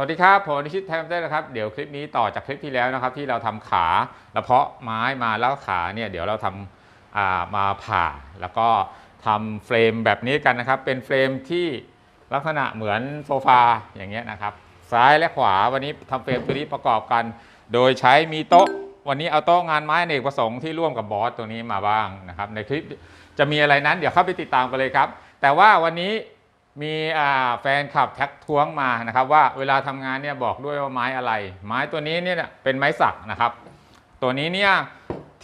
สวัสดีครับ ผมนิชิตไทม์ได้นะครับ เดี๋ยวคลิปนี้ต่อจากคลิปที่แล้วนะครับ ที่เราทำขาแล้วเพาะไม้มาแล้วขาเนี่ยเดี๋ยวเราทำามาผ่า แล้วก็ทำเฟรมแบบนี้กันนะครับ เป็นเฟรมที่ลักษณะเหมือนโซฟาอย่างเงี้ยนะครับ ซ้ายและขวาวันนี้ทำเฟรมตัวนี้ประกอบกัน โดยใช้มีโต๊ะ วันนี้เอาโต๊ะงานไม้เนกประสงค์ที่ร่วมกับบอสตัวนี้มาบ้างนะครับ ในคลิปจะมีอะไรนั้นเดี๋ยวเข้าไปติดตามกันเลยครับ แต่ว่าวันนี้ มีแฟนคลับแท็กท้วงมานะครับ ว่าเวลาทำงานเนี่ยบอกด้วยว่าไม้อะไร ไม้ตัวนี้เนี่ยเป็นไม้สักนะครับ ตัวนี้เนี่ย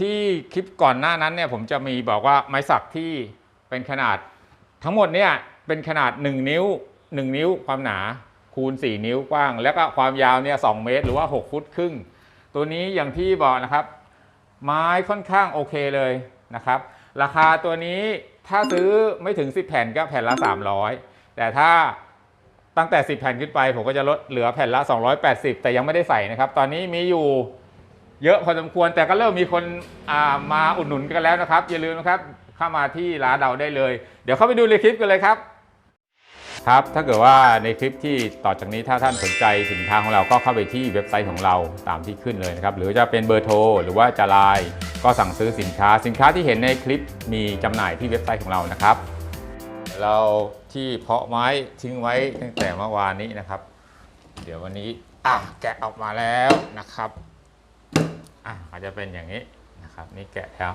ที่คลิปก่อนหน้านั้นเนี่ยผมจะมีบอกว่าไม้สักที่เป็นขนาด ทั้งหมดเนี่ยเป็นขนาด 1 นิ้ว 1 นิ้วความหนาคูณ 4 นิ้วกว้าง แล้วก็ความยาวเนี่ย2เมตร หรือว่า 6 ฟุตครึ่ง ตัวนี้อย่างที่บอกนะครับ ไม้ค่อนข้างโอเคเลยนะครับ ราคาตัวนี้ถ้าซื้อไม่ถึง 10 แผ่นก็แผ่นละ 300 แต่ถ้าตั้งแต่ 10 แผ่นขึ้นไป ผมก็จะลดเหลือแผ่นละ 280 แต่ยังไม่ได้ใส่นะครับ ตอนนี้มีอยู่เยอะพอสมควรแต่ก็เริ่มมีคนมาอุดหนุนกันแล้วนะครับ อย่าลืมนะครับเข้ามาที่ร้านเราได้เลย เดี๋ยวเข้าไปดูในคลิปกันเลยครับ ครับ ถ้าเกิดว่าในคลิปที่ต่อจากนี้ถ้าท่านสนใจสินค้าของเราก็เข้าไปที่เว็บไซต์ของเราตามที่ขึ้นเลยนะครับ หรือจะเป็นเบอร์โทรหรือว่าจะไลน์ก็สั่งซื้อสินค้า สินค้าที่เห็นในคลิปมีจำหน่ายที่เว็บไซต์ของเรานะครับ เราที่เพาะไม้ทิ้งไว้ตั้งแต่เมื่อวานนี้นะครับ เดี๋ยววันนี้อะแกะออกมาแล้วนะครับอะอาจจะเป็นอย่างนี้นะครับนี่แกะแล้ว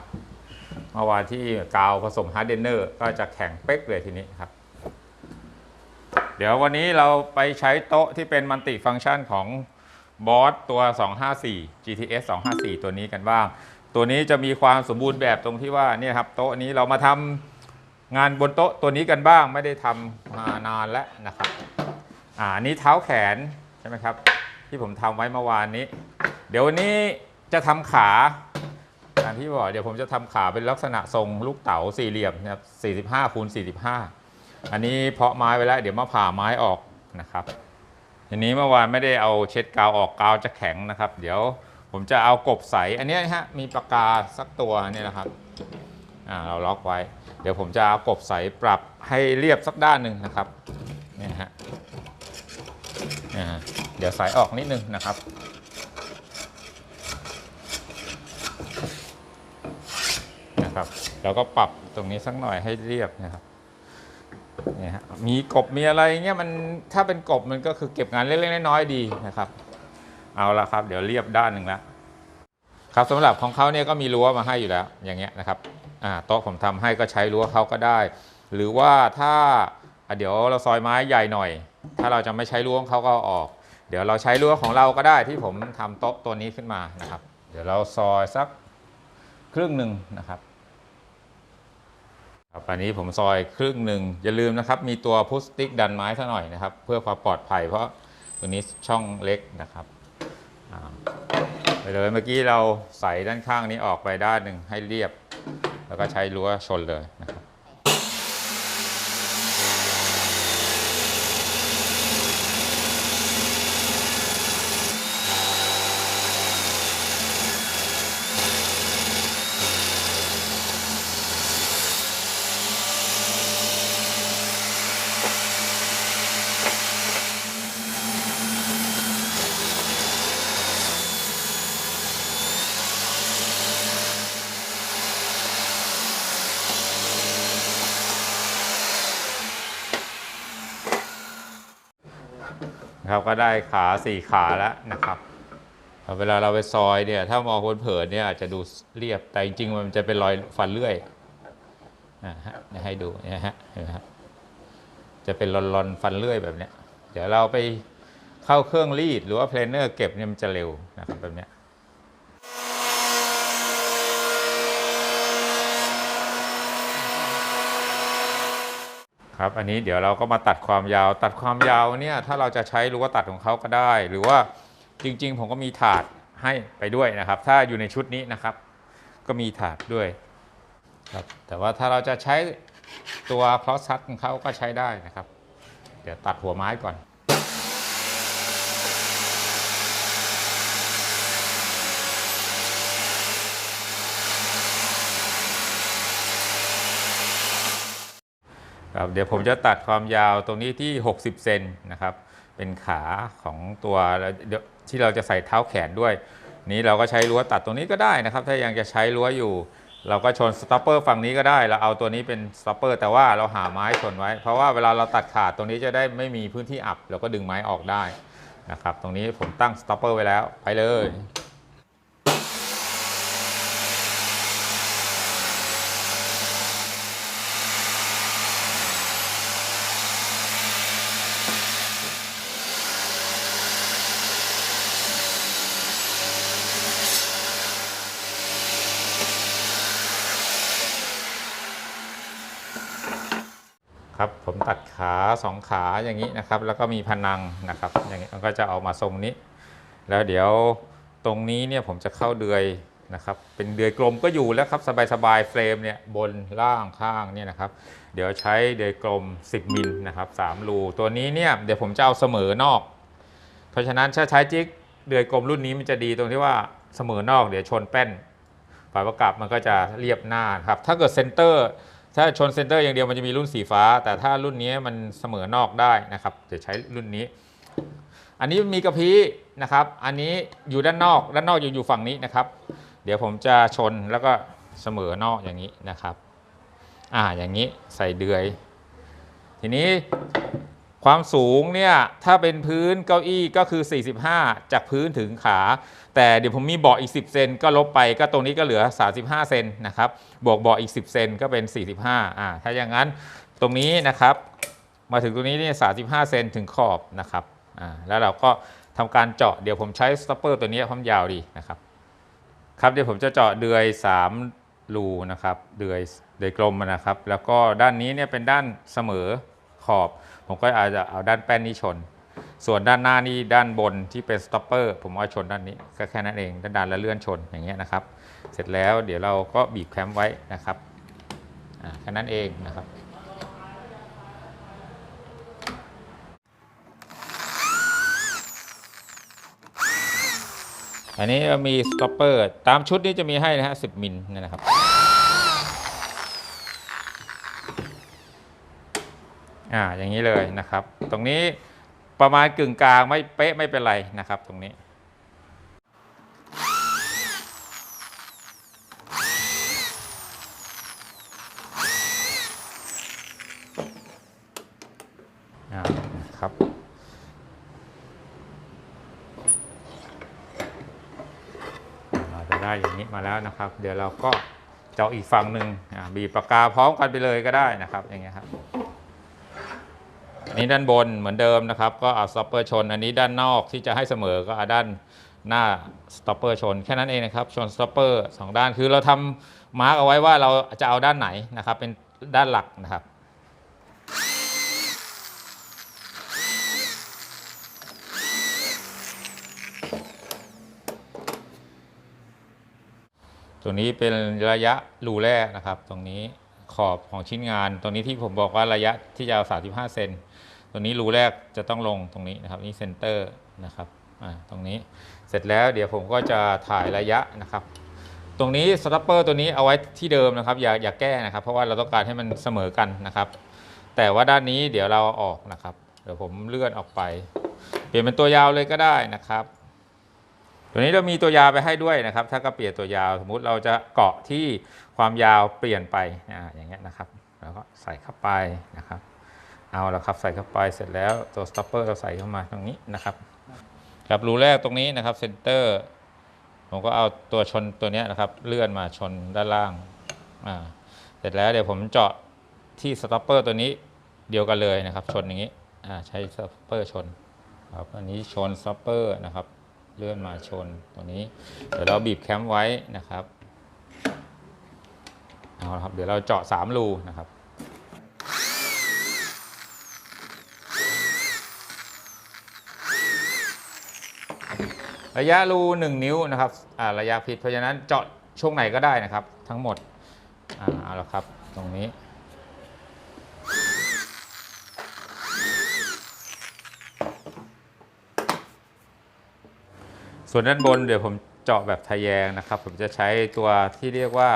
เมื่อวานที่กาวผสมฮาร์ดเดนเนอร์ก็จะแข็งเป๊กเลยทีนี้ครับ เดี๋ยววันนี้เราไปใช้โต๊ะที่เป็นมัลติฟังก์ชันของบอสตัว 254 GTS 254 ตัวนี้กันบ้าง ตัวนี้จะมีความสมบูรณ์แบบตรงที่ว่าเนี่ยครับโต๊ะนี้เรามาทำ งานบนโต๊ะตัวนี้กันบ้างไม่ได้ทำมานานแล้วนะครับอ่านี้เท้าแขนใช่ไหมครับ ที่ผมทำไว้เมื่อวานนี้ เดี๋ยววันนี้จะทำขาอย่างที่บอกเดี๋ยวผมจะทำขาเป็นลักษณะทรงลูกเต๋าสี่เหลี่ยมนะครับ45คูณ45 อันนี้เพาะไม้ไว้แล้ว เดี๋ยวมาผ่าไม้ออกนะครับทีนี้เมื่อวานไม่ได้เอาเช็ดกาวออกกาวจะแข็งนะครับ เดี๋ยวผมจะเอากบใส อันนี้นะฮะมีปากกาสักตัวนี่นะครับ อ่าเราล็อกไว้ เดี๋ยวผมจะเอากบใสปรับให้เรียบสักด้านหนึ่งนะครับเนี่ยฮะเนี่ฮะเดี๋ยวสายออกนิดนึงนะครับนะครับเราก็ปรับตรงนี้สักหน่อยให้เรียบนะครับเนี่ยฮะมีกบมีอะไรเงี้ยมันถ้าเป็นกบมันก็คือเก็บงานเล็กๆน้อยๆดีนะครับ เอาละครับ เดี๋ยวเรียบด้านหนึ่งแล้วครับสำหรับของเขาเนี่ยก็มีรั้วมาให้อยู่แล้วอย่างเงี้ยนะครับ โต๊ะผมทำให้ก็ใช้รั้วเขาก็ได้ หรือว่าถ้าเดี๋ยวเราซอยไม้ใหญ่หน่อย ถ้าเราจะไม่ใช้รั้วของเขาก็ออก เดี๋ยวเราใช้รั้วของเราก็ได้ที่ผมทำโต๊ะตัวนี้ขึ้นมานะครับ เดี๋ยวเราซอยสักครึ่งหนึ่งนะครับครับอันนี้ผมซอยครึ่งหนึ่งอย่าลืมนะครับ มีตัวพุชสติ๊กดันไม้ซะหน่อยนะครับ เพื่อความปลอดภัยเพราะตัวนี้ช่องเล็กนะครับไปเลยเมื่อกี้เราใส่ด้านข้างนี้ออกไปด้านหนึ่งให้เรียบ แล้วก็ใช้รั้วชนเลยนะครับ ครับก็ได้ขาสี่ขาแล้วนะครับ เวลาเราไปซอยเนี่ยถ้ามองคนเผินเนี่ยอาจจะดูเรียบแต่จริงๆมันจะเป็นรอยฟันเลื่อยนะฮะให้ดูนี่ฮะเห็นไหมฮะจะเป็นรอนๆฟันเลื่อยแบบเนี้ยเดี๋ยวเราไปเข้าเครื่องรีดหรือว่าเพลนเนอร์เก็บเนี่ยมันจะเร็วนะครับแบบเนี้ย ครับอันนี้เดี๋ยวเราก็มาตัดความยาวตัดความยาวเนี่ยถ้าเราจะใช้รั้วตัดของเขาก็ได้ หรือว่าจริง ๆ ผมก็มีถาดให้ไปด้วยนะครับ ถ้าอยู่ในชุดนี้นะครับ ก็มีถาดด้วยครับแต่ว่าถ้าเราจะใช้ตัวคลอสซัตของเขาก็ใช้ได้นะครับ เดี๋ยวตัดหัวไม้ก่อน ครับเดี๋ยวผมจะตัดความยาวตรงนี้ที่ 60 เซนนะครับ เป็นขาของตัวที่เราจะใส่เท้าแขนด้วย นี้เราก็ใช้รั้วตัดตรงนี้ก็ได้นะครับ ถ้ายังจะใช้รั้วอยู่ เราก็ชนสต็อปเปอร์ฝั่งนี้ก็ได้ เราเอาตัวนี้เป็นสต็อปเปอร์แต่ว่าเราหาไม้ชนไว้ เพราะว่าเวลาเราตัดขาดตรงนี้จะได้ไม่มีพื้นที่อับ เราก็ดึงไม้ออกได้นะครับ ตรงนี้ผมตั้งสต็อปเปอร์ไว้แล้วไปเลย ผมตัดขาสองขาอย่างนี้นะครับ แล้วก็มีพนังนะครับอย่างนี้มันก็จะออกมาทรงนี้ แล้วเดี๋ยวตรงนี้เนี่ยผมจะเข้าเดือยนะครับ เป็นเดือยกลมก็อยู่แล้วครับสบายๆเฟรมเนี่ยบนล่างข้างเนี่ยนะครับ เดี๋ยวใช้เดือยกลม 10มิลนะครับ3รูตัวนี้เนี่ยเดี๋ยวผมจะเอาเสมอนอก เพราะฉะนั้นถ้าใช้จิ๊กเดือยกลมรุ่นนี้มันจะดีตรงที่ว่าเสมอนอก เดี๋ยวชนแป้นฝาประกับมันก็จะเรียบหน้าครับถ้าเกิดเซนเตอร์ ถ้าชนเซนเตอร์อย่างเดียวมันจะมีรุ่นสีฟ้า แต่ถ้ารุ่นนี้มันเสมอนอกได้นะครับจะใช้รุ่นนี้ อันนี้มีกระพี้นะครับ อันนี้อยู่ด้านนอก ด้านนอกอยู่อยู่ฝั่งนี้นะครับ เดี๋ยวผมจะชนแล้วก็เสมอนอกอย่างนี้นะครับ อ่าอย่างนี้ใส่เดือย ทีนี้ ความสูงเนี่ยถ้าเป็นพื้นเก้าอี้ก็คือ 45 จากพื้นถึงขา แต่เดี๋ยวผมมีเบาะอีก 10 เซนก็ลบไปก็ตรงนี้ก็เหลือ 35 เซนนะครับบวกเบาะอีก 10 เซนก็เป็น 45อ่าถ้าอย่างนั้นตรงนี้นะครับ มาถึงตรงนี้เนี่ย35 เซนถึงขอบนะครับอ่าแล้วเราก็ทำการเจาะเดี๋ยวผมใช้สต็อปเปอร์ตัวนี้ความยาวดีนะครับครับเดี๋ยวผมจะเจาะเดือย3รูนะครับเดือยเดือยกลมนะครับ แล้วก็ด้านนี้เนี่ยเป็นด้านเสมอขอบ ผมก็อาจจะเอาด้านแป้นนี้ชน ส่วนด้านหน้านี่ด้านบนที่เป็นสต็อปเปอร์ผมเอาชนด้านนี้ก็แค่นั้นเองด้านด้านและเลื่อนชนอย่างเงี้ยนะครับ เสร็จแล้วเดี๋ยวเราก็บีบแคมไว้นะครับแค่นั้นเองนะครับอันนี้มีสต็อปเปอร์ตามชุดนี้จะมีให้นะฮะ10 มิลเนยนะครับ อ่าอย่างนี้เลยนะครับ ตรงนี้ประมาณกึ่งกลางไม่เป๊ะไม่เป็นไรนะครับตรงนี้อ่าครับเราจะได้อย่างนี้มาแล้วนะครับ เดี๋ยวเราก็เจาะอีกฝั่งหนึ่งอ่าบีบปากกาพร้อมกันไปเลยก็ได้นะครับอย่างเงี้ยครับ นนี้ด้านบนเหมือนเดิมนะครับ ก็เอาสต็อปเปอร์ชน อันนี้ด้านนอกที่จะให้เสมอก็เอาด้านหน้าสต็อปเปอร์ชน แค่นั้นเองนะครับ ชนสต็อปเปอร์สองด้านคือเราทำมาร์กเอาไว้ว่าเราจะเอาด้านไหนนะครับ เป็นด้านหลักนะครับตัวนี้เป็นระยะรูแรกนะครับ ตรงนี้ขอบของชิ้นงาน ตรงนี้ที่ผมบอกว่าระยะที่จะเอา35 เซน ตัวนี้รูแรกจะต้องลงตรงนี้นะครับนี่เซนเตอร์นะครับตรงนี้เสร็จแล้วเดี๋ยวผมก็จะถ่ายระยะนะครับ ตรงนี้สตัปเปอร์ตัวนี้เอาไว้ที่เดิมนะครับ อย่าอย่าแก้นะครับ เพราะว่าเราต้องการให้มันเสมอกันนะครับ แต่ว่าด้านนี้เดี๋ยวเราอาออกนะครับ เดี๋ยวผมเลื่อนออกไป เปลี่ยนเป็นตัวยาวเลยก็ได้นะครับ ตัวนี้เรามีตัวยาวไปให้ด้วยนะครับ ถ้าก็เปลี่ยนตัวยาวสมมุติเราจะเกาะที่ความยาวเปลี่ยนไปอ่าอย่างเงี้ยนะครับ แล้วก็ใส่เข้าไปนะครับ เอาละครับใส่เข้าไปเสร็จแล้วตัวสต็อปเปอร์เราใส่เข้ามาตรงนี้นะครับครับรูแรกตรงนี้นะครับเซนเตอร์ผมก็เอาตัวชนตัวนี้นะครับ เลื่อนมาชนด้านล่างอ่าเสร็จแล้วเดี๋ยวผมเจาะที่สต็อปเปอร์ตัวนี้เดียวกันเลยนะครับ ชนอย่างนี้อ่าใช้สต็อปเปอร์ชนครับอันนี้ชนสต็อปเปอร์นะครับ เลื่อนมาชนตัวนี้เดี๋ยวเราบีบแคมไว้นะครับเอาละครับเดี๋ยวเราเจาะ3รูนะครับ ระยะรู 1 นิ้วนะครับระยะพิษเพราะฉะนั้นเจาะช่วงไหนก็ได้นะครับ ทั้งหมดเอาละครับตรงนี้ ส่วนด้านบนเดี๋ยวผมเจาะแบบทะแยงนะครับ ผมจะใช้ตัวที่เรียกว่า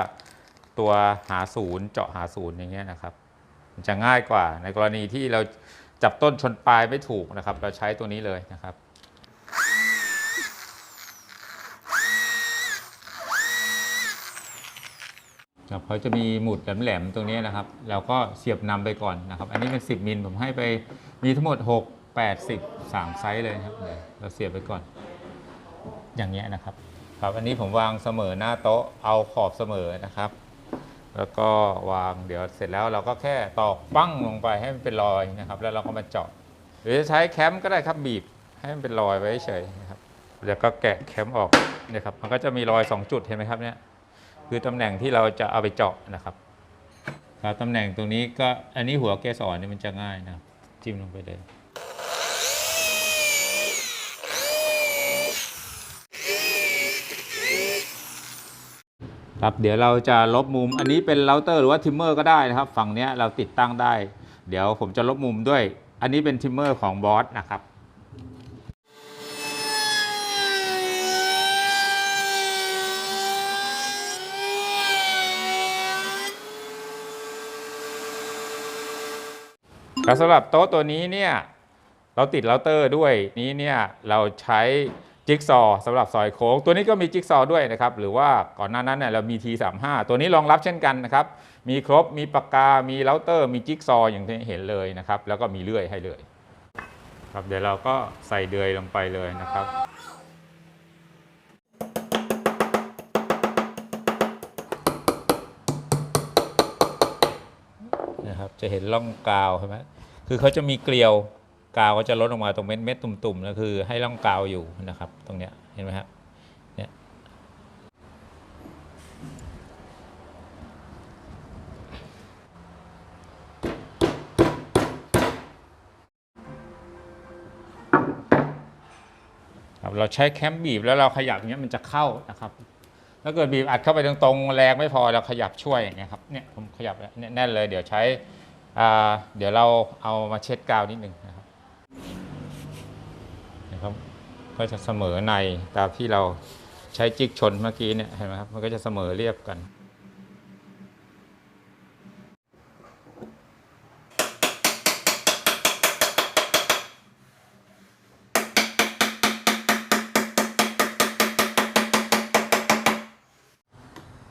ตัวหาศูนย์เจาะหาศูนย์อย่างเงี้ยนะครับมันจะง่ายกว่าในกรณีที่เราจับต้นชนปลายไม่ถูกนะครับ เราใช้ตัวนี้เลยนะครับ ครับเขาจะมีหมุดแหลมๆตรงนี้นะครับ เราก็เสียบนำไปก่อนนะครับ อันนี้เป็น 10 มิลผมให้ไปมีทั้งหมด 6 8 10 3ไซส์เลยนะครับเราเสียบไปก่อน อย่างเงี้ยนะครับครับ อันนี้ผมวางเสมอหน้าโต๊ะเอาขอบเสมอนะครับ แล้วก็วางเดี๋ยวเสร็จแล้วเราก็แค่ตอกปั้งลงไปให้มันเป็นรอยนะครับ แล้วเราก็มาเจาะหรือจะใช้แคมก็ได้ครับบีบให้มันเป็นรอยไว้เฉยนะครับแล้วก็แกะแคมออกเนี่ยครับมันก็จะมีรอย 2 จุดเห็นไหมครับเนี่ย คือตำแหน่งที่เราจะเอาไปเจาะนะครับครับตำแหน่งตรงนี้ก็อันนี้หัวเกสรนี่มันจะง่ายนะจิ้มลงไปเลยครับเดี๋ยวเราจะลบมุมอันนี้เป็นเราเตอร์หรือว่าทิมเมอร์ก็ได้นะครับ ฝั่งนี้เราติดตั้งได้ เดี๋ยวผมจะลบมุมด้วย อันนี้เป็นทิมเมอร์ของบอสนะครับ แล้วสำหรับโต๊ะตัวนี้เนี่ยเราติดเราเตอร์ด้วยนี้เนี่ยเราใช้จิ๊กซอสำหรับซอยโค้ง ตัวนี้ก็มีจิ๊กซอด้วยนะครับหรือว่าก่อนหน้านั้นเนี่ยเรามี T35 ตัวนี้รองรับเช่นกันนะครับมีครบมีปากกา มีเราเตอร์ มีจิ๊กซออย่างที่เห็นเลยนะครับแล้วก็มีเลื่อยให้เลยครับเดี๋ยวเราก็ใส่เดือยลงไปเลยนะครับ จะเห็นร่องกาวใช่ไหมคือเขาจะมีเกลียวกาวก็จะลดลงมาตรงเม็ดเม็ดตุ่มๆแล้วคือให้ร่องกาวอยู่นะครับ ตรงเนี้ยเห็นไหมครับเนี่ยครับเราใช้แคมบีบแล้วเราขยับอย่างเงี้ยมันจะเข้านะครับถ้าเกิดบีบอัดเข้าไปตรงๆแรงไม่พอเราขยับช่วยอย่างเงี้ยครับเนี่ยผมขยับเนี่ยแน่นเลยเดี๋ยวใช้ เดี๋ยวเราเอามาเช็ดกาวนิดหนึ่งนะครับนะครับก็จะเสมอในตามที่เราใช้จิกชนเมื่อกี้เนี่ยเห็นไหมครับมันก็จะเสมอเรียบกัน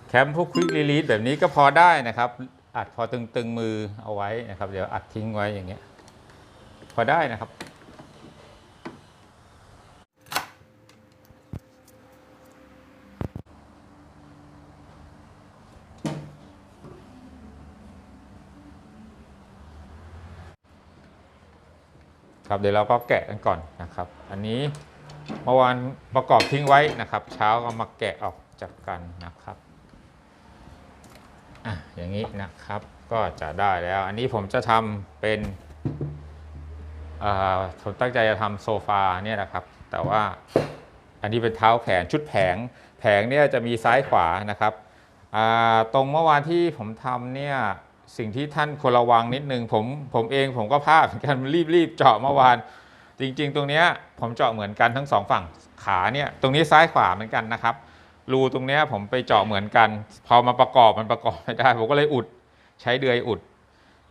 แคมพวกควิกรีลีสแบบนี้ก็พอได้นะครับ อัดพอตึงๆมือเอาไว้นะครับ เดี๋ยวอัดทิ้งไว้อย่างเงี้ยพอได้นะครับ ครับเดี๋ยวเราก็แกะกันก่อนนะครับ อันนี้เมื่อวานประกอบทิ้งไว้นะครับ เช้าก็มาแกะออกจากกันนะครับ อะอย่างนี้นะครับก็จะได้แล้ว อันนี้ผมจะทำเป็นผมตั้งใจจะทำโซฟาเนี่ยนะครับ แต่ว่าอันนี้เป็นเท้าแขนชุดแผง แผงเนี่ยจะมีซ้ายขวานะครับตรงเมื่อวานที่ผมทำเนี่ยสิ่งที่ท่านควรระวังนิดนึงผมผมเองผมก็พลาดเหมือนกันรีบรีบเจาะเมื่อวาน จริง ๆ ตรงเนี้ยผมเจาะเหมือนกันทั้งสองฝั่งขาเนี่ยตรงนี้ซ้ายขวาเหมือนกันนะครับ รูตรงเนี้ยผมไปเจาะเหมือนกัน พอมาประกอบมันประกอบไม่ได้ ผมก็เลยอุดใช้เดือยอุด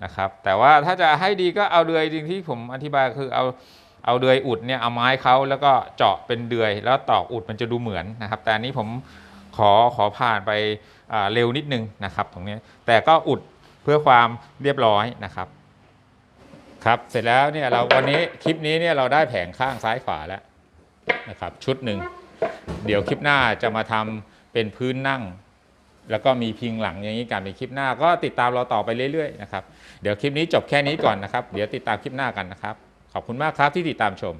นะครับ แต่ว่าถ้าจะให้ดีก็เอาเดือยจริงที่ผมอธิบายคือเอาเอาเดือยอุดเนี่ยเอาไม้เขาแล้วก็เจาะเป็นเดือยแล้วตอกอุดมันจะดูเหมือนนะครับ แต่อันนี้ผมขอขอผ่านไปเร็วนิดนึงนะครับ ตรงนี้แต่ก็อุดเพื่อความเรียบร้อยนะครับ ครับเสร็จแล้วเนี่ยเราวันนี้คลิปนี้เนี่ยเราได้แผงข้างซ้ายขวาแล้วนะครับ ชุดหนึ่ง เดี๋ยวคลิปหน้าจะมาทำเป็นพื้นนั่ง แล้วก็มีพิงหลังอย่างนี้กันเป็นคลิปหน้าก็ติดตามเราต่อไปเรื่อยๆนะครับเดี๋ยวคลิปนี้จบแค่นี้ก่อนนะครับ เดี๋ยวติดตามคลิปหน้ากันนะครับ ขอบคุณมากครับที่ติดตามชม